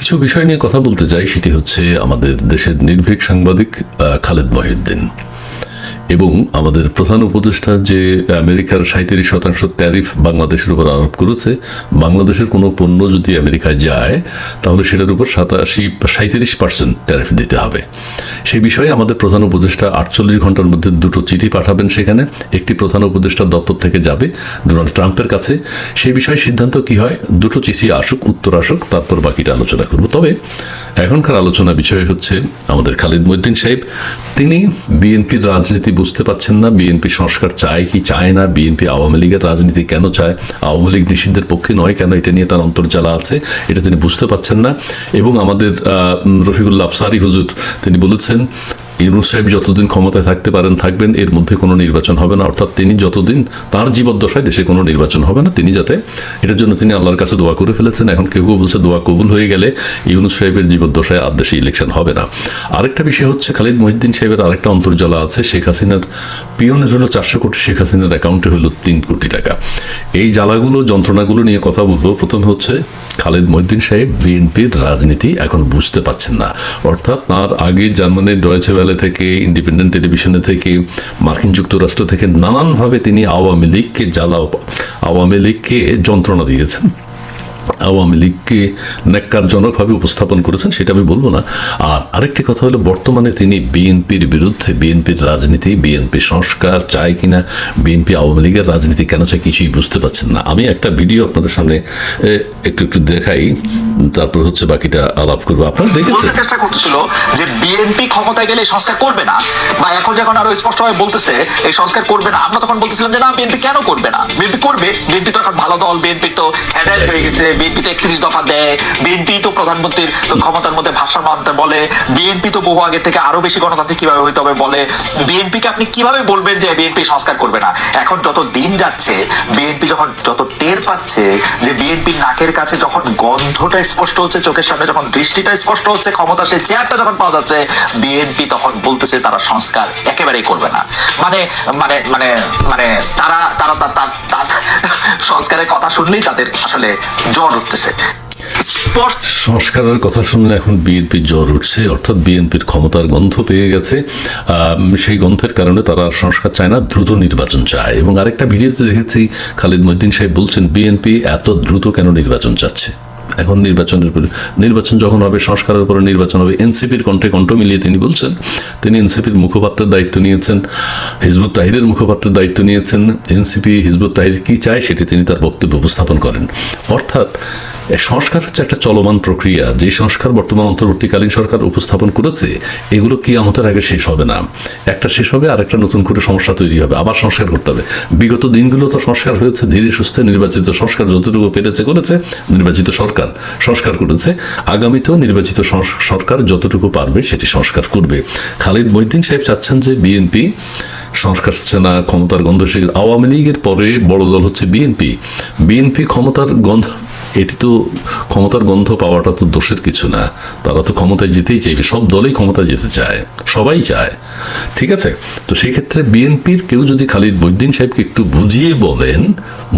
কিছু বিষয় নিয়ে কথা বলতে চাই সেটি হচ্ছে আমাদের দেশের নির্ভীক সাংবাদিক খালেদ মহিউদ্দিন। এবং আমাদের প্রধান উপদেষ্টা যে আমেরিকার সাঁত্রিশ শতাংশ ট্যারিফ বাংলাদেশের উপর আরোপ করেছে, বাংলাদেশের কোনো পণ্য যদি আমেরিকায় যায়, তাহলে সেটার উপর সাতাশি সাঁত্রিশ পার্সেন্ট ট্যারিফ দিতে হবে। সেই বিষয়ে আমাদের প্রধান উপদেষ্টা আটচল্লিশ ঘণ্টার মধ্যে দুটো চিঠি পাঠাবেন সেখানে। একটি প্রধান উপদেষ্টা দপ্তর থেকে যাবে ডোনাল্ড ট্রাম্পের কাছে। সেই বিষয়ে সিদ্ধান্ত কি হয়? দুটো চিঠি আসুক, উত্তর আসুক, তারপর বাকিটা আলোচনা করব। তবে এখনকার আলোচনা বিষয় হচ্ছে আমাদের খালিদ মহিউদ্দিন সাহেব। তিনি বিএনপির রাজনীতি বুঝতে পাচ্ছেন না, বিএনপি সংস্কার চায় কি চায় না, বিএনপি আওয়ামী লীগের রাজনীতি কেন চায়, আওয়ামী লীগ নিষিদ্ধের পক্ষে নয় কেন, এটা নিয়ে তার অন্তর্জালা আছে, এটা তিনি বুঝতে পাচ্ছেন না। এবং আমাদের রফিকুল্লাহ আফসারি হুজুর, তিনি বলেছেন ইউনুস সাহেব যতদিন ক্ষমতায় থাকতে পারেন, থাকবেন, এর মধ্যে কোনো নির্বাচন হবে না। অর্থাৎ তিনি যতদিন তার জীবদ্দশায় দেশে কোনো নির্বাচন হবে না, তিনি যাতে এটার জন্য তিনি আল্লাহর কাছে দোয়া করে ফেলেছেন। এখন কেউ কেউ বলছে, দোয়া কবুল হয়ে গেলে ইউনুস সাহেবের জীবদ্দশায় আর দেশে ইলেকশন হবে না। আরেকটা বিষয় হচ্ছে, খালিদ মহিদ্দিন সাহেবের আরেকটা অন্তর্জলা আছে, শেখ হাসিনার পিয়নের হলো চারশো কোটি শেখ হাসিনার অ্যাকাউন্টে হলো তিন কোটি টাকা। এই জ্বালাগুলো, যন্ত্রণাগুলো নিয়ে কথা বলব। প্রথম হচ্ছে, খালেদ মহিদ্দিন সাহেব বিএনপির রাজনীতি এখন বুঝতে পাচ্ছেন না। অর্থাৎ তার আগে জার্মানির ডয়েছে ভ্যালে থেকে, ইন্ডিপেন্ডেন্ট টেলিভিশনে থেকে, মার্কিন যুক্তরাষ্ট্র থেকে নানানভাবে তিনি আওয়ামী লীগকে জ্বালা, আওয়ামী লীগকে যন্ত্রণা দিয়েছেন। আওয়ামী লীগকে ন্যাক্কারজনকভাবে উপস্থাপন করেছেন, সেটা আমি বলব না। আর আরেকটি কথা হলো, বর্তমানে তিনি বিএনপির বিরুদ্ধে, বিএনপির রাজনীতি, বিএনপি সংস্কার চায় কিনা, বিএনপি আওয়ামী লীগের রাজনীতি কেন চায় কিছুই বুঝতে পারছেন না। আমি একটা ভিডিও আপনাদের সামনে একটু একটু দেখাই, তারপর হচ্ছে বাকিটা আলাপ করব। আপনারা দেখেছেন? চেষ্টা করতেছিল যে বিএনপি ক্ষমতায় গেলে সংস্কার করবে না। বা এখন যখন আরও স্পষ্টভাবে বলতেছে, এই সংস্কার করবে না, আমরা তখন বলতেছিলাম যে না, বিএনপি কেন করবে না? বিএনপি করবে, বিএনপি তো এখন ভালো দল, বিএনপি তো হেদায়ত হয়ে গেছে। বিএনপি তো একত্রিশ দফা দেয়, বিএনপি তো প্রধানমন্ত্রীর ক্ষমতার মধ্যে ভাষণ মানতে বলে, বিএনপি তো বহু আগে থেকে আরও বেশি গণতান্ত্রিক কীভাবে হইতে হবে বলে। বিএনপিকে আপনি কীভাবে বলবেন যে বিএনপি সংস্কার করবে না? এখন যত দিন যাচ্ছে, বিএনপি যখন যত টের পাচ্ছে যে বিএনপির নাকের কাছে যখন গন্ধটা স্পষ্ট হচ্ছে, চোখের সামনে যখন দৃষ্টিটা স্পষ্ট হচ্ছে, ক্ষমতা সেই চেয়ারটা যখন পাওয়া যাচ্ছে, বিএনপি তখন বলতেছে তারা সংস্কার একেবারেই করবে না। মানে মানে মানে মানে তারা তারা সংস্কারের কথা শুনলেই তাদের আসলে জ্বর উঠতেছে। সংস্কারের কথা শুনলে এখন বিএনপি জ্বর উঠছে, অর্থাৎ বিএনপির ক্ষমতার গন্ধ পেয়ে গেছে। সেই গন্ধের কারণে তারা সংস্কার চায় না, দ্রুত নির্বাচন চায়। এবং আরেকটা ভিডিওতে দেখেছি খালিদ মহিদ্দিন সাহেব বলছেন, বিএনপি এত দ্রুত কেন নির্বাচন চাচ্ছে? এখন নির্বাচনের পরে নির্বাচন যখন হবে, সংস্কারের পরে নির্বাচন হবে, এনসিপির কণ্ঠে কণ্ঠ মিলিয়ে তিনি বলছেন, তিনি এনসিপির মুখপাত্রের দায়িত্ব নিয়েছেন, হিজবুত তাহিরের মুখপাত্রের দায়িত্ব নিয়েছেন, এনসিপি হিজবুত তাহির কি চায় সেটি তিনি তার বক্তব্য উপস্থাপন করেন। অর্থাৎ সংস্কার হচ্ছে একটা চলমান প্রক্রিয়া। যে সংস্কার বর্তমান অন্তর্বর্তীকালীন সরকার উপস্থাপন করেছে, এগুলো কি আমাদের আগে শেষ হবে না। একটা শেষ হবে আর একটা নতুন করে সমস্যা তৈরি হবে, আবার সংস্কার করতে হবে। বিগত দিনগুলো তো সংস্কার হয়েছে, ধীরে সুস্থে নির্বাচিত সংস্কার যতটুকু পেরেছে করেছে, নির্বাচিত সরকার সংস্কার করেছে। আগামীতেও নির্বাচিত সরকার যতটুকু পারবে সেটি সংস্কার করবে। খালিদ মহিদ্দিন সাহেব চাচ্ছেন যে বিএনপি সংস্কার চাচ্ছে না ক্ষমতার গন্ধ গেছে। আওয়ামী লীগের পরে বড় দল হচ্ছে বিএনপি। বিএনপি ক্ষমতার গন্ধ এটি তো ক্ষমতার গন্ধ পাওয়াটা তো দোষের কিছু না। তারা তো ক্ষমতায় যেতেই চাইবে, সব দলেই ক্ষমতায় যেতে চায়, সবাই চায়। ঠিক আছে? তো সেই ক্ষেত্রে বিএনপির কেউ যদি খালিদ বৈদ্দিন সাহেবকে একটু বুঝিয়ে বলেন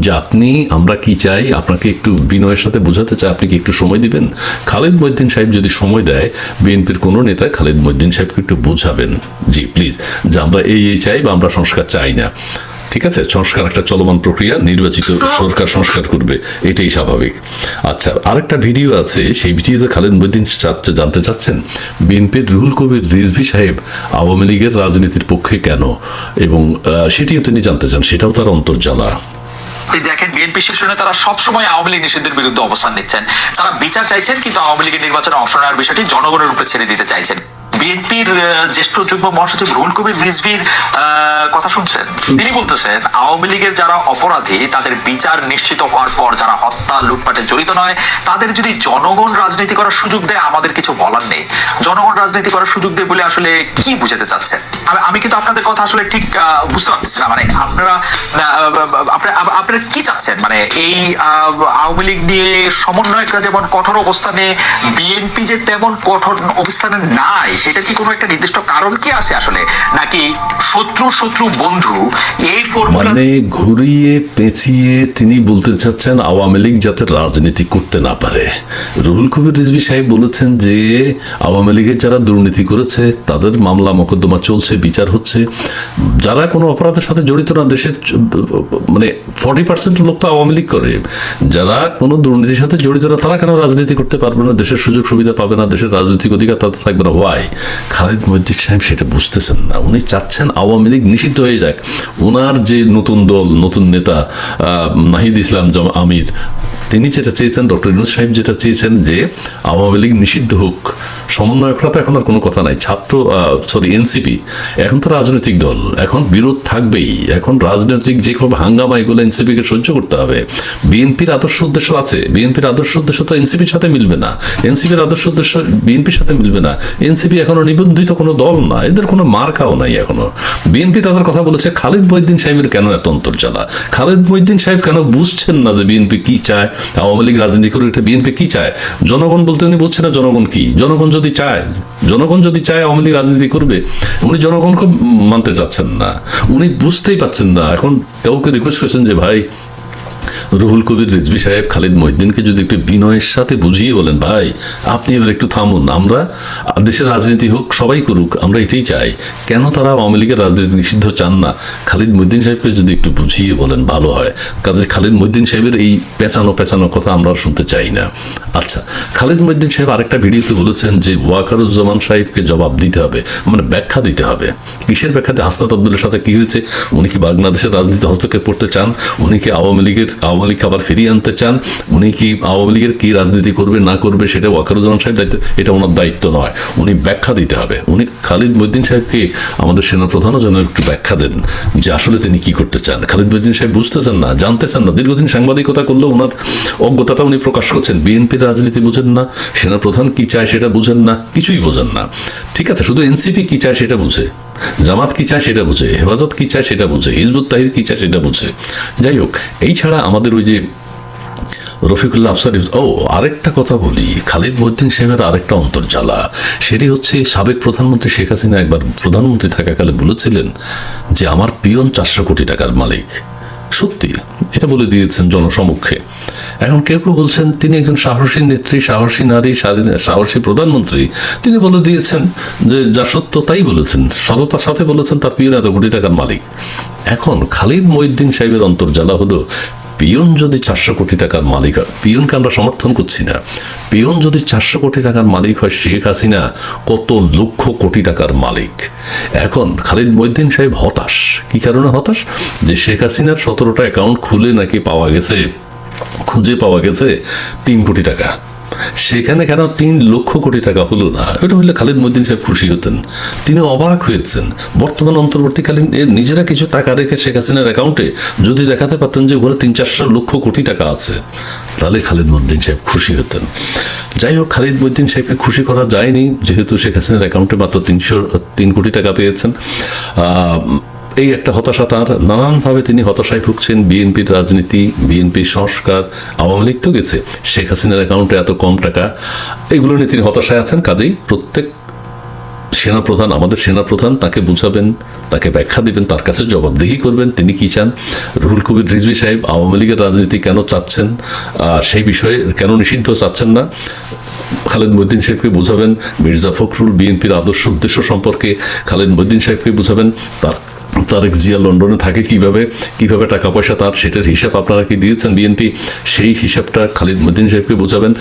যে আপনি, আমরা কি চাই, আপনাকে একটু বিনয়ের সাথে বোঝাতে চাই, আপনি কি একটু সময় দিবেন? খালিদ মহিদ্দিন সাহেব যদি সময় দেয়, বিএনপির কোনো নেতা খালিদ মহিদ্দিন সাহেবকে একটু বোঝাবেন। জি প্লিজ যে আমরা এই এই চাই বা আমরা সংস্কার চাই না। ঠিক আছে? সংস্কার একটা চলমান প্রক্রিয়া নির্বাচিত সরকার সংস্কার করবে এটাই স্বাভাবিক। আচ্ছা আরেকটা ভিডিও আছে সেই ভিডিওতে খালেদ মহিদ্দিন চাচ্ছে জানতে চাচ্ছেন বিএনপির রুহুল কবির রিজভি সাহেব আওয়ামী লীগের রাজনীতির পক্ষে কেন? এবং সেটিও তিনি জানতে চান সেটাও তার অন্তর্জালা। দেখেন বিএনপি শীর্ষনে তারা সবসময় আওয়ামী লীগ নিষিদ্ধের বিরুদ্ধে অবস্থান নিচ্ছেন। তারা বিচার চাইছেন কিন্তু আওয়ামী লীগের নির্বাচনে অংশ নেওয়ার বিষয়টি জনগণের উপরে ছেড়ে দিতে চাইছেন। বিএনপির জ্যেষ্ঠ যুগ্ম মহাসচিব রুহুল কবির রিজভির কথা শুনছেন? তিনি বলতেছেন, আওয়ামী লীগের যারা অপরাধী, তাদের বিচার নিশ্চিত হওয়ার পর যারা হত্যা, লুটপাটে জড়িত নয়, তাদের যদি জনগণ রাজনীতি করার সুযোগ দেয়, আমাদের কিছু বলার নেই। জনগণ রাজনীতি করার সুযোগ দেয় বলে আসলে কি বুঝাতে চাচ্ছেন? আমি- কিন্তু আপনাদের কথা আসলে ঠিক বুঝতে পারছি না। মানে আপনারা আপনারা কি চাচ্ছেন? মানে এই আওয়ামী লীগ নিয়ে সমন্বয়করা যেমন কঠোর অবস্থানে, বিএনপি যে তেমন কঠোর অবস্থানে নাই, সেই এটা কি কোনো একটা নির্দিষ্ট কারণ কি আছে আসলে? নাকি শত্রু শত্রু বন্ধু এই মানে ঘুরিয়ে, পেঁচিয়ে তিনি বলতে চাচ্ছেন আওয়ামী লীগ যাতে রাজনীতি করতে না পারে। রুহুল কবির রিজভি সাহেব বলেছেন যে, আওয়ামী লীগের যারা দুর্নীতি করেছে, তাদের মামলা মোকদ্দমা চলছে, বিচার হচ্ছে। যারা কোনো অপরাধের সাথে জড়িত না, দেশের মানে ফর্টি পার্সেন্ট লোক তো আওয়ামী লীগ করে। যারা কোনো দুর্নীতির সাথে জড়িত না, তারা কেন রাজনীতি করতে পারবে না? দেশের সুযোগ সুবিধা পাবে না, দেশের রাজনৈতিক অধিকার তাদের থাকবে না। ওয়াই খালিদ মজিদ সাহেব সেটা বুঝতেছেন না। উনি চাচ্ছেন আওয়ামী লীগ নিষিদ্ধ হয়ে যাক। ওনার যে নতুন দল, নতুন নেতা নাহিদ ইসলাম আমির তিনি যেটা চেয়েছেন, ডক্টর ইনুজ সাহেব যেটা চেয়েছেন যে আওয়ামী লীগ নিষিদ্ধ হোক, সমন্বয়করা তো এখন আর কোনো কথা নাই। ছাত্র সরি এনসিপি এখন তো রাজনৈতিক দল, এখন বিরোধ থাকবেই। এখন রাজনৈতিক যে কোনো হাঙ্গামা এগুলো এনসিপিকে সহ্য করতে হবে। বিএনপির আদর্শ উদ্দেশ্য আছে। বিএনপির আদর্শ উদ্দেশ্য তো এনসিপির সাথে মিলবে না। এনসিপির আদর্শ উদ্দেশ্য বিএনপির সাথে মিলবে না। এনসিপি এখনও নিবন্ধিত কোনো দল না, এদের কোনো মার্কাও নাই এখনও। বিএনপি তাদের কথা বলেছে, খালিদ মহিদ্দিন সাহেবের কেন এত অন্তর্জালা খালিদ মহিদ্দিন সাহেব কেন বুঝছেন না যে বিএনপি কি চায়? আওয়ামী লীগ রাজনীতি করে এটা বিএনপি কি চায়? জনগণ বলতে উনি বুঝছে না জনগণ কি? জনগণ যদি চায়, জনগণ যদি চায় আওয়ামী লীগ রাজনীতি করবে, উনি জনগণকে মানতে চাচ্ছেন না। উনি বুঝতেই পাচ্ছেন না। এখন কাউকে রিকোয়েস্ট করছেন যে, ভাই রুহুল কবির রিজবি সাহেব খালিদ মহিদ্দিনকে যদি একটু বিনয়ের সাথে বুঝিয়ে বলেন, ভাই, আপনি এবার একটু থামুন। আমরা দেশের রাজনীতি হোক, সবাই করুক, আমরা এটাই চাই। কেন তারা আওয়ামী লীগের রাজনীতি নিষিদ্ধ চান না? খালিদ মহিদ্দিন সাহেবকে যদি একটু বুঝিয়ে বলেন, ভালো হয়। কাজে খালিদ মহিদ্দিন সাহেবের এই পেঁচানো পেঁচানো কথা আমরা শুনতে চাই না। আচ্ছা খালিদ মহিদ্দিন সাহেব আরেকটা ভিডিওতে বলেছেন যে, ওয়াকারুজ্জামান সাহেবকে জবাব দিতে হবে মানে ব্যাখ্যা দিতে হবে। কিসের ব্যাখ্যাতে হাসনাত আব্দুলের সাথে কি হয়েছে? উনি কি বাংলাদেশের রাজনীতি হস্তক্ষেপ করতে চান? উনি কি আওয়ামী লীগের আওয়ামী লীগকে আবার ফিরিয়ে আনতে চান, উনি কি আওয়ামী লীগের কি রাজনীতি করবে, না করবে, সেটা ওয়াকারুজ্জামান সাহেব দায়িত্ব, এটা ওনার দায়িত্ব নয়। উনি ব্যাখ্যা দিতে হবে। উনি খালিদ মহিদ্দিন সাহেবকে আমাদের সেনাপ্রধানও যেন একটু ব্যাখ্যা দেন যে আসলে তিনি কি করতে চান। খালিদ মহিদ্দিন সাহেব বুঝতেছেন না, জানতে চান না। দীর্ঘদিন সাংবাদিকতা করলেও ওনার অজ্ঞতাটা উনি প্রকাশ করছেন। বিএনপির রাজনীতি বুঝেন না, সেনাপ্রধান কি চায় সেটা বুঝেন না, কিছুই বোঝেন না। ঠিক আছে, শুধু এনসিপি কি চায় সেটা বুঝে। জামাত কি চায় সেটা বুঝে, হেফাজত কি চায় সেটা বুঝে, হিজবুত তাহির কি চায় সেটা বুঝে। যাই হোক, এই ছাড়া আমাদের ওই যে রফিকুল্লাহ আফসার ও, আরেকটা কথা বলি। খালিদ মহিদ্দিন সাহেবের আরেকটা অন্তর্জালা। সেটি হচ্ছে সাবেক প্রধানমন্ত্রী শেখ হাসিনা একবার প্রধানমন্ত্রী থাকাকালে বলেছিলেন যে, আমার পিয়ন চারশো কোটি টাকার মালিক। সত্যি, এটা বলে দিয়েছেন জনসমক্ষে। এখন কেউ কেউ বলছেন, তিনি একজন সাহসী নেত্রী, সাহসী নারী সাহসী প্রধানমন্ত্রী। তিনি বলে দিয়েছেন যে, যা সত্য তাই বলেছেন। সততার সাথে বলেছেন, তার পিয়ন এত কোটি টাকার মালিক। এখন খালিদ মহিদ্দিন সাহেবের অন্তর্জালা হলো, পিয়ন যদি চারশো কোটি টাকার মালিক হয়, পিয়নকে আমরা সমর্থন করছি না। পিয়ন যদি চারশো কোটি টাকার মালিক হয়, শেখ হাসিনা কত লক্ষ কোটি টাকার মালিক। এখন খালিদ মহিদ্দিন সাহেব হতাশ। কি কারণে হতাশ? যে শেখ হাসিনার সতেরোটা অ্যাকাউন্ট খুলে নাকি পাওয়া গেছে খুঁজে পাওয়া গেছে তিন কোটি টাকা। সেখানে কেন তিন লক্ষ কোটি টাকা হলো না? এটা হলে খালিদ মহিদ্দিন সাহেব খুশি হতেন। তিনি অবাক হয়েছেন। বর্তমান অন্তর্বর্তীকালীন এর নিজেরা কিছু টাকা রেখে শেখ হাসিনার অ্যাকাউন্টে যদি দেখাতে পারতেন যে ওখানে তিন চারশো লক্ষ কোটি টাকা আছে, তাহলে খালিদ মহিদ্দিন সাহেব খুশি হতেন। যাই হোক, খালিদ মহিদ্দিন সাহেবকে খুশি করা যায়নি, যেহেতু শেখ হাসিনার অ্যাকাউন্টে মাত্র তিনশো, তিন কোটি টাকা পেয়েছেন। এই একটা হতাশা তার। নানানভাবে তিনি হতাশায় ভুগছেন। বিএনপির রাজনীতি, বিএনপির সংস্কার, আওয়ামী লীগ তো গেছে। শেখ হাসিনার অ্যাকাউন্টে এত কম টাকা, এগুলো নিয়ে তিনি হতাশায় আছেন। কাজেই প্রত্যেক সেনাপ্রধান, আমাদের সেনাপ্রধান তাকে বুঝাবেন, তাকে ব্যাখ্যা দিবেন, তার কাছে জবাবদিহি করবেন। তিনি কি চান? রুহুল কবির রিজভি সাহেব আওয়ামী লীগের রাজনীতি কেন চাচ্ছেন? সেই বিষয়ে কেন নিষিদ্ধ চাচ্ছেন না? খালেদ মহিদ্দিন সাহেবকে বুঝাবেন। মির্জা ফখরুল বিএনপির আদর্শ উদ্দেশ্য সম্পর্কে খালেদ মহিদ্দিন সাহেবকে বুঝাবেন। তার তারেক জিয়া লন্ডনে থাকে, কীভাবে কীভাবে টাকা পয়সা তার, সেটার হিসাব আপনারা কি দিয়েছেন? বিএনপি সেই হিসাবটা খালিদ মদিন সাহেবকে বোঝাবেন।